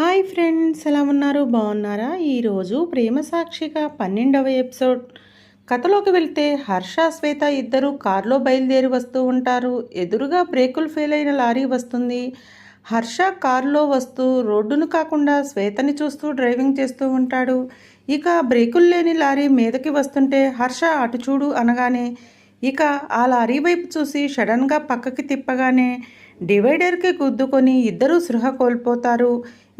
Hi friends ఎలా ఉన్నారు? బాగున్నారా? ఈరోజు ప్రేమ సాక్షిగా పన్నెండవ ఎపిసోడ్. కథలోకి వెళ్తే హర్ష శ్వేత ఇద్దరు కారులో బయలుదేరి వస్తూ ఉంటారు. ఎదురుగా బ్రేకులు ఫెయిల్ అయిన లారీ వస్తుంది. హర్ష కారులో వస్తూ రోడ్డును కాకుండా శ్వేతని చూస్తూ డ్రైవింగ్ చేస్తూ ఉంటాడు. ఇక బ్రేకులు లేని లారీ మీదకి వస్తుంటే హర్ష అటు చూడు అనగానే ఇక ఆ లారీ వైపు చూసి సడన్గా పక్కకి తిప్పగానే డివైడర్కి గుద్దుకొని ఇద్దరూ సృహ కోల్పోతారు.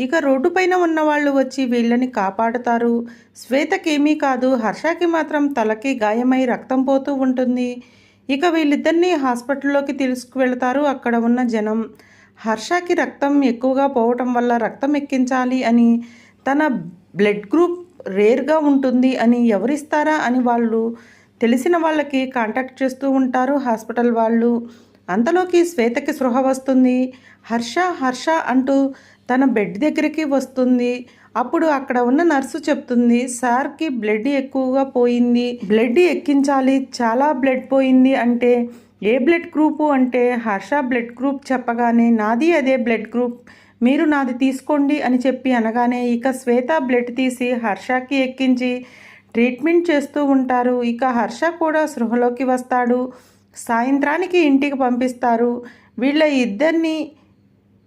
ఇక రోడ్డు పైన ఉన్న వాళ్ళు వచ్చి వీళ్ళని కాపాడుతారు. శ్వేతకేమీ కాదు హర్షకి మాత్రం తలకి గాయమై రక్తం పోతూ ఉంటుంది. ఇక వీళ్ళిద్దరినీ హాస్పిటల్లోకి తీసుకువెళ్తారు అక్కడ ఉన్న జనం. హర్షకి రక్తం ఎక్కువగా పోవటం వల్ల రక్తం ఎక్కించాలి అని తన బ్లడ్ గ్రూప్ రేర్గా ఉంటుంది అని ఎవరిస్తారా అని వాళ్ళు తెలిసిన వాళ్ళకి కాంటాక్ట్ చేస్తూ ఉంటారు హాస్పిటల్ వాళ్ళు. అంతలోకి శ్వేతకి స్పృహ వస్తుంది. హర్ష హర్ష అంటూ తన బెడ్ దగ్గరికి వస్తుంది. అప్పుడు అక్కడ ఉన్న నర్సు చెప్తుంది సార్కి బ్లడ్ ఎక్కువగా పోయింది. బ్లడ్ ఎక్కించాలి చాలా బ్లడ్ పోయింది. అంటే ఏ బ్లడ్ గ్రూపు? అంటే హర్ష బ్లడ్ గ్రూప్ చెప్పగానే నాది అదే బ్లడ్ గ్రూప్. మీరు నాది తీసుకోండి అని చెప్పి అనగానే ఇక శ్వేత బ్లడ్ తీసి హర్షకి ఎక్కించి ట్రీట్మెంట్ చేస్తూ ఉంటారు. ఇక హర్ష కూడా సృహలోకి వస్తాడు. సాయంత్రానికి ఇంటికి పంపిస్తారు. వీళ్ళ ఇద్దరిని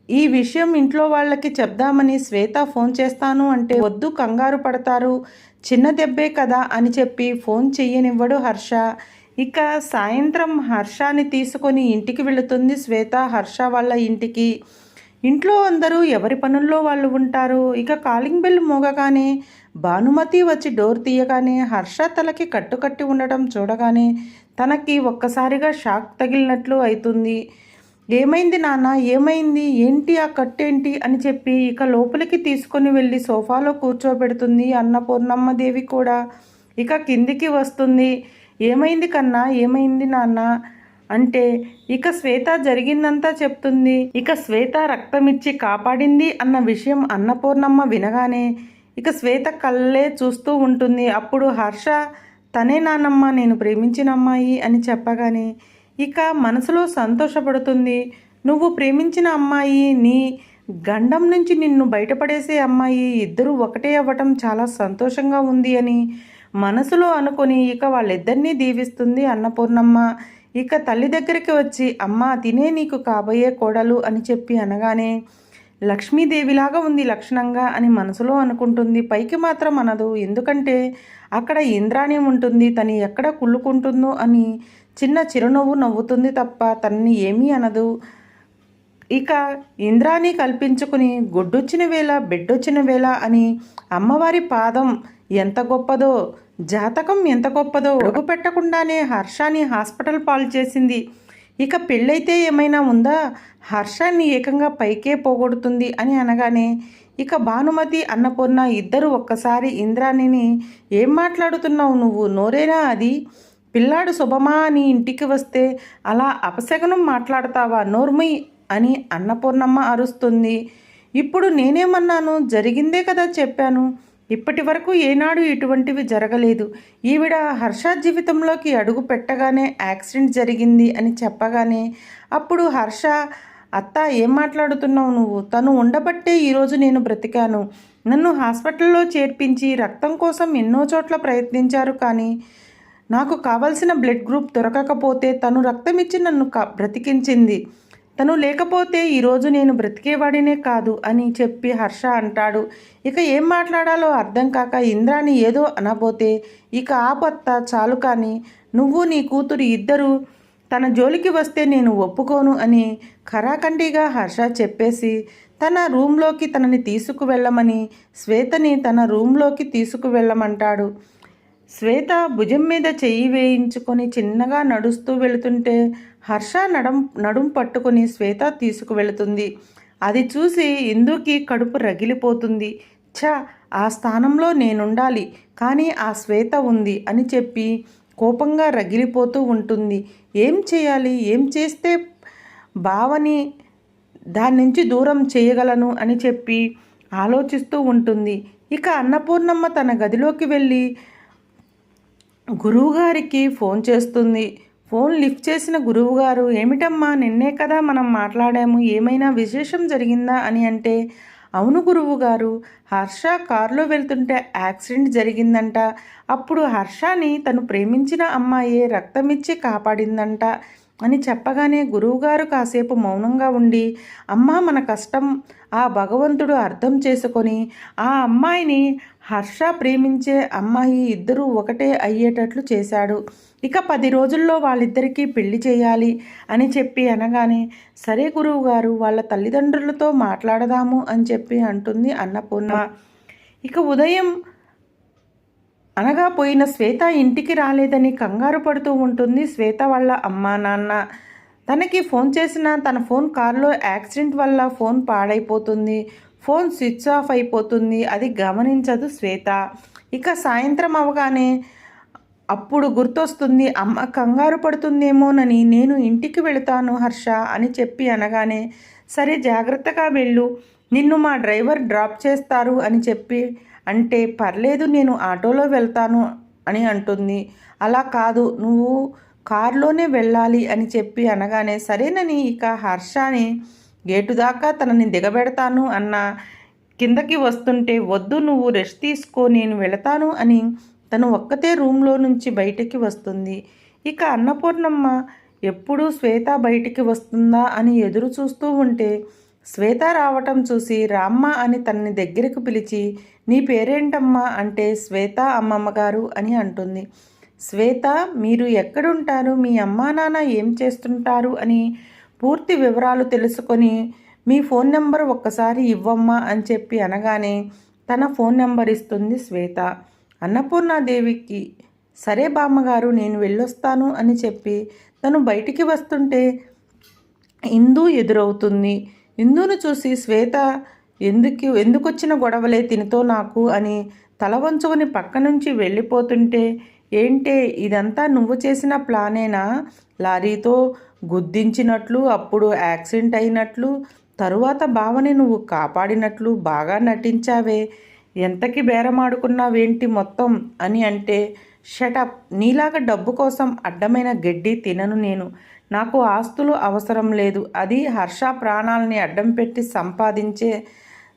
ఈ విషయం ఇంట్లో వాళ్ళకి చెప్దామని శ్వేత ఫోన్ చేస్తాను అంటే వద్దు కంగారు పడతారు. చిన్న దెబ్బే కదా అని చెప్పి ఫోన్ చెయ్యనివ్వడు హర్ష. ఇక సాయంత్రం హర్షాని తీసుకొని ఇంటికి వెళుతుంది శ్వేత హర్ష వాళ్ళ ఇంటికి. ఇంట్లో అందరూ ఎవరి పనుల్లో వాళ్ళు ఉంటారు? ఇక కాలింగ్ బెల్ మోగగానే భానుమతి వచ్చి డోర్ తీయగానే హర్ష తలకి కట్టుకట్టి ఉండటం చూడగానే తనకి ఒక్కసారిగా షాక్ తగిలినట్లు అవుతుంది. ఏమైంది నాన్న? ఏమైంది? ఏంటి ఆ కట్టేంటి? అని చెప్పి ఇక లోపలికి తీసుకొని వెళ్ళి సోఫాలో కూర్చోబెడుతుంది అన్నపూర్ణమ్మ దేవి కూడా. ఇక కిందికి వస్తుంది. ఏమైంది కన్నా? ఏమైంది నాన్న? అంటే ఇక శ్వేత జరిగిందంతా చెప్తుంది. ఇక శ్వేత రక్తమిచ్చి కాపాడింది అన్న విషయం అన్నపూర్ణమ్మ వినగానే ఇక శ్వేత కళ్ళే చూస్తూ ఉంటుంది. అప్పుడు హర్ష తనే నానమ్మ నేను ప్రేమించిన అమ్మాయి అని చెప్పగానే ఇక మనసులో సంతోషపడుతుంది. నువ్వు ప్రేమించిన అమ్మాయి నీ గండం నుంచి నిన్ను బయటపడేసే అమ్మాయి ఇద్దరూ ఒకటే అవ్వటం చాలా సంతోషంగా ఉంది అని మనసులో అనుకొని ఇక వాళ్ళిద్దరినీ దీవిస్తుంది అన్నపూర్ణమ్మ. ఇక తల్లి దగ్గరికి వచ్చి అమ్మ తినే నీకు కాబోయే కోడలు అని చెప్పి అనగానే లక్ష్మీదేవిలాగా ఉంది లక్షణంగా అని మనసులో అనుకుంటుంది. పైకి మాత్రం అనదు. ఎందుకంటే అక్కడ ఇంద్రాణి ఉంటుంది. తను ఎక్కడ కుళ్ళుకుంటుందో అని చిన్న చిరునవ్వు నవ్వుతుంది తప్ప తనని ఏమీ అనదు. ఇక ఇంద్రాని కల్పించుకుని గొడ్డొచ్చిన వేళ బిడ్డొచ్చిన వేళ అని అమ్మవారి పాదం ఎంత గొప్పదో జాతకం ఎంత గొప్పదో అడుగు పెట్టకుండానే హర్షాన్ని హాస్పిటల్ పాలు చేసింది. ఇక పెళ్ళైతే ఏమైనా ఉందా? హర్షాన్ని ఏకంగా పైకే పోగొడుతుంది అని అనగానే ఇక భానుమతి అన్నపూర్ణ ఇద్దరు ఒక్కసారి ఇంద్రాణిని ఏం మాట్లాడుతున్నావు నువ్వు? నోరేనా అది? పిల్లాడు శుభమా అని ఇంటికి వస్తే అలా అపశగనం మాట్లాడతావా? నోర్మి అని అన్నపూర్ణమ్మ అరుస్తుంది. ఇప్పుడు నేనేమన్నాను? జరిగిందే కదా చెప్పాను. ఇప్పటి వరకు ఏనాడు ఇటువంటివి జరగలేదు. ఈవిడ హర్ష జీవితంలోకి అడుగు పెట్టగానే యాక్సిడెంట్ జరిగింది అని చెప్పగానే అప్పుడు హర్ష అత్త ఏం మాట్లాడుతున్నావు నువ్వు? తను ఉండబట్టే ఈరోజు నేను బ్రతికాను. నన్ను హాస్పిటల్లో చేర్పించి రక్తం కోసం ఎన్నో చోట్ల ప్రయత్నించారు కానీ నాకు కావలసిన బ్లడ్ గ్రూప్ దొరకకపోతే తను రక్తమిచ్చి నన్ను క బ్రతికించింది. తను లేకపోతే ఈరోజు నేను బ్రతికేవాడినే కాదు అని చెప్పి హర్ష అంటాడు. ఇక ఏం మాట్లాడాలో అర్థం కాక ఇంద్రాని ఏదో అనబోతే ఇక ఆపత్త చాలు కానీ నువ్వు నీ కూతురు ఇద్దరు తన జోలికి వస్తే నేను ఒప్పుకోను అని ఖరాఖండిగా హర్ష చెప్పేసి తన రూంలోకి తనని తీసుకువెళ్ళమని శ్వేతని తన రూంలోకి తీసుకువెళ్ళమంటాడు. శ్వేత భుజం మీద చెయ్యి వేయించుకొని చిన్నగా నడుస్తూ వెళుతుంటే హర్ష నడం నడుం పట్టుకొని శ్వేత తీసుకువెళుతుంది. అది చూసి ఇందుకి కడుపు రగిలిపోతుంది. ఛ ఆ స్థానంలో నేనుండాలి కానీ ఆ శ్వేత ఉంది అని చెప్పి కోపంగా రగిలిపోతూ ఉంటుంది. ఏం చేయాలి? ఏం చేస్తే భావని దాని నుంచి దూరం చేయగలను అని చెప్పి ఆలోచిస్తూ ఉంటుంది. ఇక అన్నపూర్ణమ్మ తన గదిలోకి వెళ్ళి గురువుగారికి ఫోన్ చేస్తుంది. ఫోన్ లిఫ్ట్ చేసిన గురువుగారు ఏమిటమ్మా నిన్నే కదా మనం మాట్లాడాము ఏమైనా విశేషం జరిగిందా? అని అంటే అవును గురువు గారు హర్ష కారులో వెళ్తుంటే యాక్సిడెంట్ జరిగిందంట. అప్పుడు హర్షని తను ప్రేమించిన అమ్మాయే రక్తమిచ్చి కాపాడిందంట. అని చెప్పగానే గురువుగారు కాసేపు మౌనంగా ఉండి అమ్మ మన కష్టం ఆ భగవంతుడు అర్థం చేసుకొని ఆ అమ్మాయిని హర్ష ప్రేమించే అమ్మాయి ఇద్దరూ ఒకటే అయ్యేటట్లు చేశాడు. ఇక పది రోజుల్లో వాళ్ళిద్దరికీ పెళ్ళి చేయాలి అని చెప్పి అనగానే సరే గురువుగారు వాళ్ళ తల్లిదండ్రులతో మాట్లాడదాము అని చెప్పి అంటుంది అన్నపూర్ణ. ఇక ఉదయం అనగా పోయిన శ్వేత ఇంటికి రాలేదని కంగారు పడుతూ ఉంటుంది శ్వేత వాళ్ళ అమ్మా నాన్న. తనకి ఫోన్ చేసిన తన ఫోన్ కారులో యాక్సిడెంట్ వల్ల ఫోన్ పాడైపోతుంది. ఫోన్ స్విచ్ ఆఫ్ అయిపోతుంది. అది గమనించదు శ్వేత. ఇక సాయంత్రం అవగానే అప్పుడు గుర్తొస్తుంది అమ్మ కంగారు పడుతుందేమోనని నేను ఇంటికి వెళతాను హర్ష అని చెప్పి అనగానే సరే జాగ్రత్తగా వెళ్ళు. నిన్ను మా డ్రైవర్ డ్రాప్ చేస్తారు అని చెప్పి అంటే పర్లేదు నేను ఆటోలో వెళ్తాను అని అంటుంది. అలా కాదు నువ్వు కారులోనే వెళ్ళాలి అని చెప్పి అనగానే సరేనని ఇక హర్షని గేటు దాకా తనని దిగబెడతాను అన్న కిందకి వస్తుంటే వద్దు నువ్వు రెస్ట్ తీసుకో నేను వెళతాను అని తను ఒక్కతే రూమ్లో నుంచి బయటికి వస్తుంది. ఇక అన్నపూర్ణమ్మ ఎప్పుడు శ్వేత బయటికి వస్తుందా? అని ఎదురు చూస్తూ ఉంటే శ్వేత రావటం చూసి రామ్మ అని తనని దగ్గరకు పిలిచి నీ పేరేంటమ్మా? అంటే శ్వేత అమ్మమ్మ గారు అని అంటుంది. శ్వేత మీరు ఎక్కడుంటారు? మీ అమ్మా నాన్న ఏం చేస్తుంటారు? అని పూర్తి వివరాలు తెలుసుకొని మీ ఫోన్ నెంబర్ ఒక్కసారి ఇవ్వమ్మా అని చెప్పి అనగానే తన ఫోన్ నెంబర్ ఇస్తుంది శ్వేత. అన్నపూర్ణాదేవికి సరే బామ్మగారు నేను వెళ్ళొస్తాను అని చెప్పి తను బయటికి వస్తుంటే ఇందు ఎదురవుతుంది. ఇందును చూసి శ్వేత ఎందుకు ఎందుకు వచ్చిన గొడవలే తినితో నాకు? అని తల వంచుకొని పక్క నుంచి వెళ్ళిపోతుంటే ఏంటే ఇదంతా నువ్వు చేసిన ప్లానేనా? లారీతో గుద్దించినట్లు అప్పుడు యాక్సిడెంట్ అయినట్లు తరువాత భావని నువ్వు కాపాడినట్లు బాగా నటించావే. ఎంతకి బేరమాడుకున్నావేంటి మొత్తం? అని అంటే షటప్ నీలాగా డబ్బు కోసం అడ్డమైన గడ్డి తినను నేను. నాకు ఆస్తులు అవసరం లేదు. అది హర్ష ప్రాణాలని అడ్డం పెట్టి సంపాదించే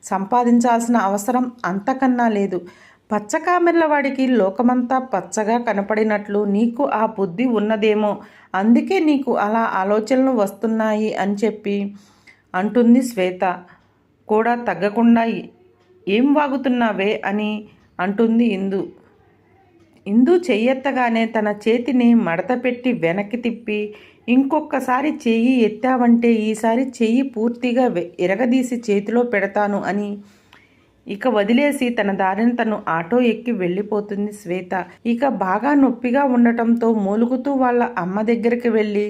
సంపాదించాల్సిన అవసరం అంతకన్నా లేదు. పచ్చకామెర్ల వాడికి లోకమంతా పచ్చగా కనపడినట్లు నీకు ఆ బుద్ధి ఉన్నదేమో. అందుకే నీకు అలా ఆలోచనలు వస్తున్నాయి అని చెప్పి అంటుంది శ్వేత. కూడా తగ్గకుండా ఏం వాగుతున్నావే? అని అంటుంది ఇందు. ఇందు చెయ్యెత్తగానే తన చేతిని మడతపెట్టి వెనక్కి తిప్పి ఇంకొకసారి చెయ్యి ఎత్తావంటే ఈసారి చెయ్యి పూర్తిగా ఎరగదీసి చేతిలో పెడతాను అని. ఇక వదిలేసి తన దారిని తను ఆటో ఎక్కి వెళ్ళిపోతుంది శ్వేత. ఇక బాగా నొప్పిగా ఉండటంతో మూలుగుతూ వాళ్ళ అమ్మ దగ్గరికి వెళ్ళి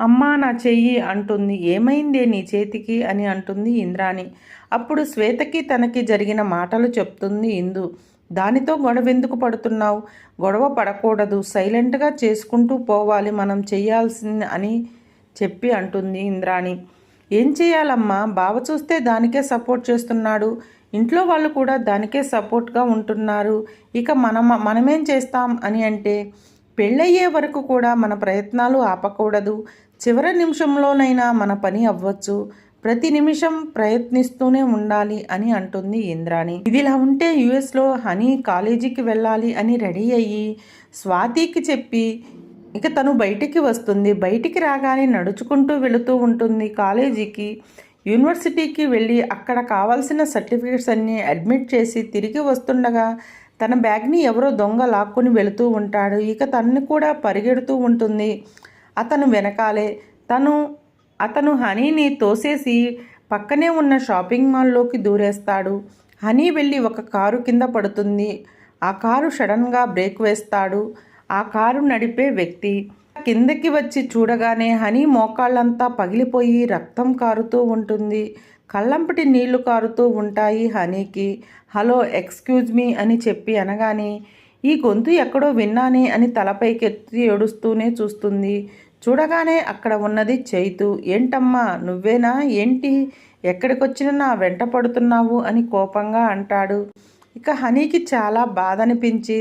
అమ్మా నా చెయ్యి అంటుంది. ఏమైందే నీ చేతికి అని అంటుంది ఇంద్రాణి. అప్పుడు శ్వేతకి తనకి జరిగిన మాటలు చెప్తుంది ఇందు. దానితో గొడవ ఎందుకు పడుతున్నావు? గొడవ పడకూడదు. సైలెంట్గా చేసుకుంటూ పోవాలి మనం చేయాల్సింది అని చెప్పి అంటుంది ఇంద్రాణి. ఏం చేయాలమ్మా? బావ చూస్తే దానికే సపోర్ట్ చేస్తున్నాడు. ఇంట్లో వాళ్ళు కూడా దానికే సపోర్ట్గా ఉంటున్నారు. ఇక మనం మనమేం చేస్తాం అని అంటే పెళ్ళయ్యే వరకు కూడా మన ప్రయత్నాలు ఆపకూడదు. చివరి నిమిషంలోనైనా మన పని అవ్వచ్చు. ప్రతి నిమిషం ప్రయత్నిస్తూనే ఉండాలి అని అంటుంది ఇంద్రాణి. ఇదిలా ఉంటే యుఎస్లో హనీ కాలేజీకి వెళ్ళాలి అని రెడీ అయ్యి స్వాతికి చెప్పి ఇక తను బయటికి వస్తుంది. బయటికి రాగానే నడుచుకుంటూ వెళుతూ ఉంటుంది కాలేజీకి. యూనివర్సిటీకి వెళ్ళి అక్కడ కావాల్సిన సర్టిఫికేట్స్ అన్నీ అడ్మిట్ చేసి తిరిగి వస్తుండగా తన బ్యాగ్ని ఎవరో దొంగ లాక్కొని వెళుతూ ఉంటాడు. ఇక తనని కూడా పరిగెడుతూ ఉంటుంది. అతను వెనకాలే తను అతను హనీని తోసేసి పక్కనే ఉన్న షాపింగ్ మాల్లోకి దూరేస్తాడు. హనీ వెళ్ళి ఒక కారు కింద పడుతుంది. ఆ కారు సడన్గా బ్రేక్ వేస్తాడు. ఆ కారు నడిపే వ్యక్తి కిందకి వచ్చి చూడగానే హనీ మోకాళ్ళంతా పగిలిపోయి రక్తం కారుతూ ఉంటుంది. కళ్ళంపటి నీళ్ళు కారుతూ ఉంటాయి హనీకి. హలో ఎక్స్క్యూజ్ మీ అని చెప్పి అనగానే ఈ గొంతు ఎక్కడో విన్నానే అని తలపైకెత్తి ఏడుస్తూనే చూస్తుంది. చూడగానే అక్కడ ఉన్నది చైతు. ఏంటమ్మా నువ్వేనా? ఏంటి? ఎక్కడికొచ్చినా నా వెంట పడుతున్నావు అని కోపంగా అంటాడు. ఇక హనీకి చాలా బాధ అనిపించి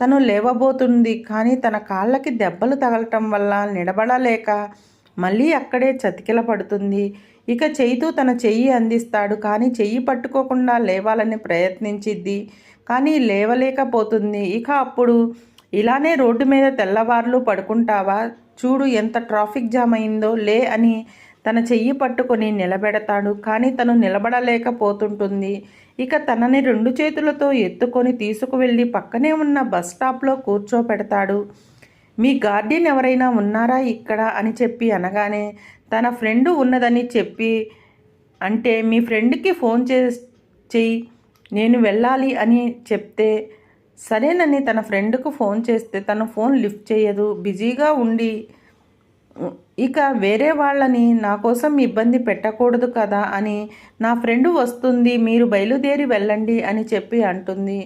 తను లేవబోతుంది కానీ తన కాళ్ళకి దెబ్బలు తగలటం వల్ల నిలబడలేక మళ్ళీ అక్కడే చతికిల పడుతుంది. ఇక చైతు తన చెయ్యి అందిస్తాడు కానీ చెయ్యి పట్టుకోకుండా లేవాలని ప్రయత్నించిద్ది కానీ లేవలేకపోతుంది. ఇక అప్పుడు ఇలానే రోడ్డు మీద తెల్లవార్లు పడుకుంటావా? చూడు ఎంత ట్రాఫిక్ జామ్ అయిందో లే అని తన చెయ్యి పట్టుకొని నిలబెడతాడు. కానీ తను నిలబడలేకపోతుంటుంది. ఇక తనని రెండు చేతులతో ఎత్తుకొని తీసుకువెళ్ళి పక్కనే ఉన్న బస్ స్టాప్లో కూర్చోపెడతాడు. మీ గార్డియన్ ఎవరైనా ఉన్నారా ఇక్కడ? అని చెప్పి అనగానే తన ఫ్రెండ్ ఉన్నదని చెప్పి అంటే మీ ఫ్రెండ్కి ఫోన్ చే చెయ్యి నేను వెళ్ళాలి అని చెప్తే సరేనని తన ఫ్రెండ్కు ఫోన్ చేస్తే తన ఫోన్ లిఫ్ట్ చేయదు. బిజీగా ఉండి ఇక వేరే వాళ్ళని నా కోసం ఇబ్బంది పెట్టకూడదు కదా అని నా ఫ్రెండ్ వస్తుంది మీరు బయలుదేరి వెళ్ళండి అని చెప్పి అంటుంది.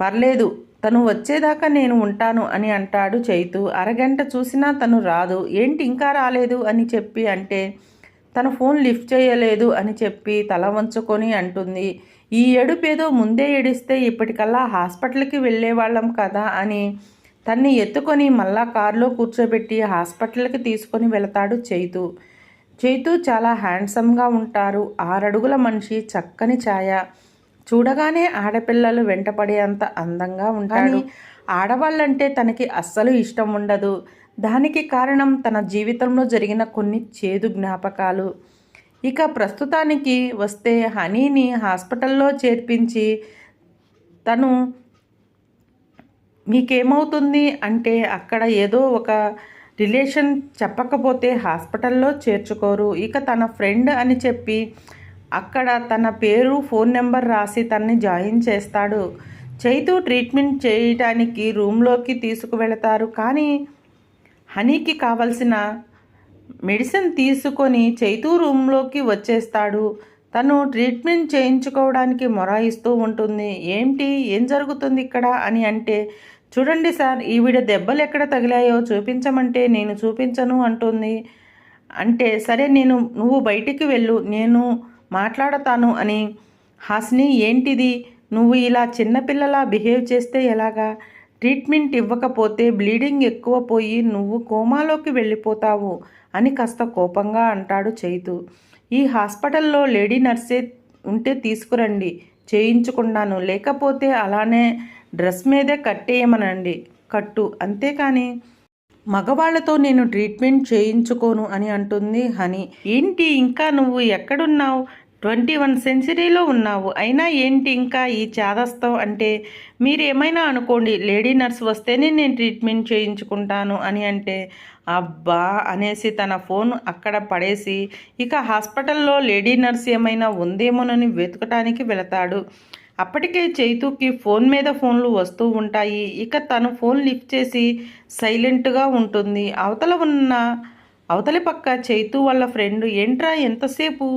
పర్లేదు తను వచ్చేదాకా నేను ఉంటాను అని అంటాడు చైతు. అరగంట చూసినా తను రాదు. ఏంటి ఇంకా రాలేదు అని చెప్పి అంటే తన ఫోన్ లిఫ్ట్ చేయలేదు అని చెప్పి తల వంచుకొని అంటుంది. ఈ ఏడుపేదో ముందే ఏడిస్తే ఇప్పటికల్లా హాస్పిటల్కి వెళ్ళేవాళ్ళం కదా అని తన్ని ఎత్తుకొని మళ్ళా కారులో కూర్చోబెట్టి హాస్పిటల్కి తీసుకొని వెళతాడు చైతు. చైతు చాలా హ్యాండ్సమ్గా ఉంటారు. ఆరడుగుల మనిషి చక్కని ఛాయ. చూడగానే ఆడపిల్లలు వెంటపడే అంత అందంగా ఉంటాడు. ఆడవాళ్ళంటే తనకి అస్సలు ఇష్టం ఉండదు. దానికి కారణం తన జీవితంలో జరిగిన కొన్ని చేదు జ్ఞాపకాలు. ఇక ప్రస్తుతానికి వస్తే హనీని హాస్పిటల్లో చేర్పించి తను మీకేమవుతుంది అంటే అక్కడ ఏదో ఒక రిలేషన్ చెప్పకపోతే హాస్పిటల్లో చేర్చుకోరు. ఇక తన ఫ్రెండ్ అని చెప్పి అక్కడ తన పేరు ఫోన్ నెంబర్ రాసి తనని జాయిన్ చేస్తాడు. చైతు ట్రీట్మెంట్ చేయటానికి రూమ్లోకి తీసుకువెళతారు. కానీ హనీకి కావలసిన మెడిసిన్ తీసుకొని చైతూ రూమ్లోకి వచ్చేస్తాడు. తను ట్రీట్మెంట్ చేయించుకోవడానికి మొరాయిస్తూ ఉంటుంది. ఏంటి? ఏం జరుగుతుంది ఇక్కడ? అని అంటే చూడండి సార్ ఈవిడ దెబ్బలు ఎక్కడ తగిలాయో చూపించమంటే నేను చూపించను అంటుంది. అంటే సరే నేను నువ్వు బయటికి వెళ్ళు. నేను మాట్లాడతాను అని. హాస్ని ఏంటిది? నువ్వు ఇలా చిన్నపిల్లలా బిహేవ్ చేస్తే ఎలాగా? ట్రీట్మెంట్ ఇవ్వకపోతే బ్లీడింగ్ ఎక్కువ పోయి నువ్వు కోమాలోకి వెళ్ళిపోతావు. అని కాస్త కోపంగా అంటాడు చైతు. ఈ హాస్పిటల్లో లేడీ నర్సే ఉంటే తీసుకురండి. చేయించుకున్నాను లేకపోతే అలానే డ్రెస్ మీదే కట్టేయమనండి. కట్టు. అంతేకాని మగవాళ్ళతో నేను ట్రీట్మెంట్ చేయించుకోను అని అంటుంది హనీ. ఏంటి ఇంకా నువ్వు ఎక్కడున్నావు? ట్వంటీ వన్ సెంచరీలో ఉన్నావు. అయినా ఏంటి ఇంకా ఈ చాదస్తం? అంటే మీరు ఏమైనా అనుకోండి లేడీ నర్స్ వస్తేనే నేను ట్రీట్మెంట్ చేయించుకుంటాను అని అంటే అబ్బా అనేసి తన ఫోన్ అక్కడ పడేసి ఇక హాస్పిటల్లో లేడీ నర్స్ ఏమైనా ఉందేమోనని వెతకటానికి వెళతాడు. అప్పటికే చైతుకి ఫోన్ మీద ఫోన్లు వస్తూ ఉంటాయి. ఇక తను ఫోన్ లిఫ్ట్ చేసి సైలెంట్గా ఉంటుంది. అవతల ఉన్న అవతలి పక్క చైతు వాళ్ళ ఫ్రెండ్ ఏంట్రా ఎంతసేపు?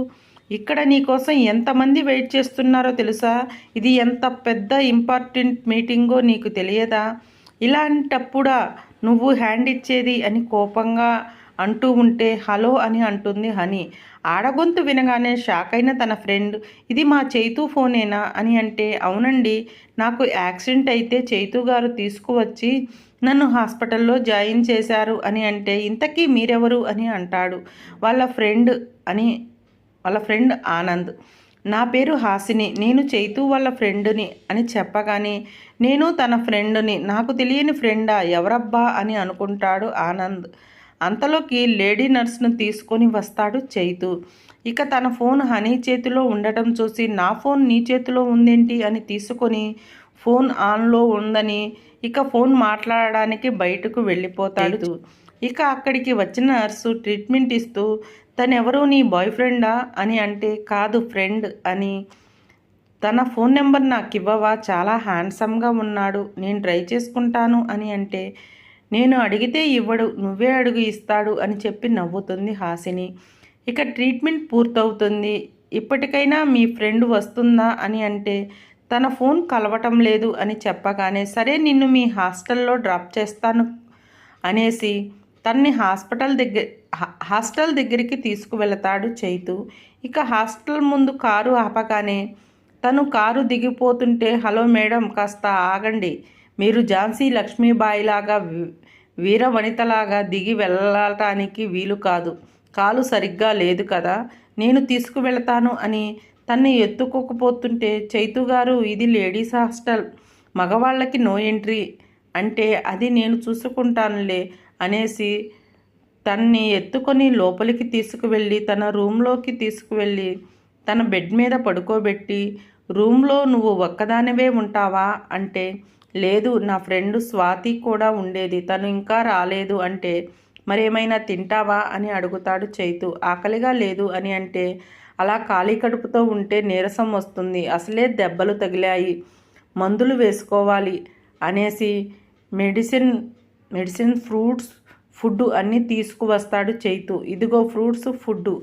ఇక్కడ నీకోసం ఎంతమంది వెయిట్ చేస్తున్నారో తెలుసా? ఇది ఎంత పెద్ద ఇంపార్టెంట్ మీటింగో నీకు తెలియదా? ఇలాంటప్పుడా నువ్వు హ్యాండ్ ఇచ్చేది అని కోపంగా అంటూ ఉంటే హలో అని అంటుంది హనీ. ఆడగొంతు వినగానే షాక్ అయిన తన ఫ్రెండ్ ఇది మా చైతూ ఫోనేనా? అని అంటే అవునండి నాకు యాక్సిడెంట్ అయితే చైతూ గారు తీసుకువచ్చి నన్ను హాస్పిటల్లో జాయిన్ చేశారు అని అంటే ఇంతకీ మీరెవరు? అని అంటాడు. వాళ్ళ ఫ్రెండ్ అని వాళ్ళ ఫ్రెండ్ ఆనంద్. నా పేరు హాసిని నేను చైతు వాళ్ళ ఫ్రెండ్ని అని చెప్పగానే నేను తన ఫ్రెండ్ని నాకు తెలియని ఫ్రెండా ఎవరబ్బా అని అనుకుంటాడు ఆనంద్. అంతలోకి లేడీ నర్స్ను తీసుకొని వస్తాడు చైతు. ఇక తన ఫోన్ హనీ చేతిలో ఉండటం చూసి నా ఫోన్ నీ చేతిలో ఉందేంటి అని తీసుకొని ఫోన్ ఆన్లో ఉందని ఇక ఫోన్ మాట్లాడడానికి బయటకు వెళ్ళిపోతాడు ఇక అక్కడికి వచ్చిన నర్సు ట్రీట్మెంట్ ఇస్తూ తనెవరు నీ బాయ్ ఫ్రెండా అని అంటే కాదు ఫ్రెండ్ అని. తన ఫోన్ నెంబర్ నాకు ఇవ్వవా చాలా హ్యాండ్సమ్గా ఉన్నాడు. నేను ట్రై చేసుకుంటాను అని అంటే నేను అడిగితే ఇవ్వడు నువ్వే అడుగు ఇస్తాడు అని చెప్పి నవ్వుతుంది హాసిని. ఇక ట్రీట్మెంట్ పూర్తవుతుంది. ఇప్పటికైనా మీ ఫ్రెండ్ వస్తుందా అని అంటే తన ఫోన్ కలవటం లేదు అని చెప్పగానే సరే నిన్ను మీ హాస్టల్లో డ్రాప్ చేస్తాను అనేసి తన్ని హాస్పిటల్ దగ్గర హాస్టల్ దగ్గరికి తీసుకువెళతాడు చైతు. ఇక హాస్టల్ ముందు కారు ఆపగానే తను కారు దిగిపోతుంటే హలో మేడం కాస్త ఆగండి. మీరు ఝాన్సీ లక్ష్మీబాయిలాగా వీరవనితలాగా దిగి వెళ్ళటానికి వీలు కాదు. కాలు సరిగ్గా లేదు కదా. నేను తీసుకువెళతాను అని తన్ని ఎత్తుకోకపోతుంటే చైతు గారు ఇది లేడీస్ హాస్టల్. మగవాళ్ళకి నో ఎంట్రీ. అంటే అది నేను చూసుకుంటానులే. అనేసి తన్ని ఎత్తుకొని లోపలికి తీసుకువెళ్ళి తన రూమ్లోకి తీసుకువెళ్ళి తన బెడ్ మీద పడుకోబెట్టి రూమ్లో నువ్వు ఒక్కదానివే ఉంటావా? అంటే లేదు నా ఫ్రెండ్ స్వాతి కూడా ఉండేది తను ఇంకా రాలేదు. అంటే మరేమైనా తింటావా? అని అడుగుతాడు చైతు. ఆకలిగా లేదు అని అంటే అలా ఖాళీ కడుపుతో ఉంటే నీరసం వస్తుంది అసలే దెబ్బలు తగిలాయి మందులు వేసుకోవాలి అనేసి మెడిసిన్ మెడిసిన్ ఫ్రూట్స్ ఫుడ్ అన్నీ తీసుకువస్తాడు చైతు. ఇదిగో ఫ్రూట్స్ ఫుడ్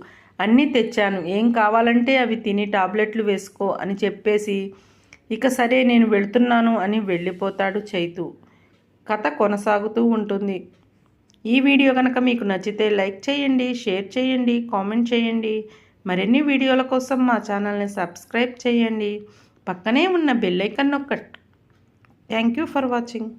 అన్నీ తెచ్చాను. ఏం కావాలంటే అవి తిని టాబ్లెట్లు వేసుకో అని చెప్పేసి ఇక సరే నేను వెళ్తున్నాను అని వెళ్ళిపోతాడు చైతు. కథ కొనసాగుతూ ఉంటుంది. ఈ వీడియో కనుక మీకు నచ్చితే లైక్ చేయండి షేర్ చేయండి కామెంట్ చేయండి. మరిన్ని వీడియోల కోసం మా ఛానల్ని సబ్స్క్రైబ్ చేయండి. పక్కనే ఉన్న బెల్లైకన్ ఒక్క థ్యాంక్ యూ ఫర్ వాచింగ్.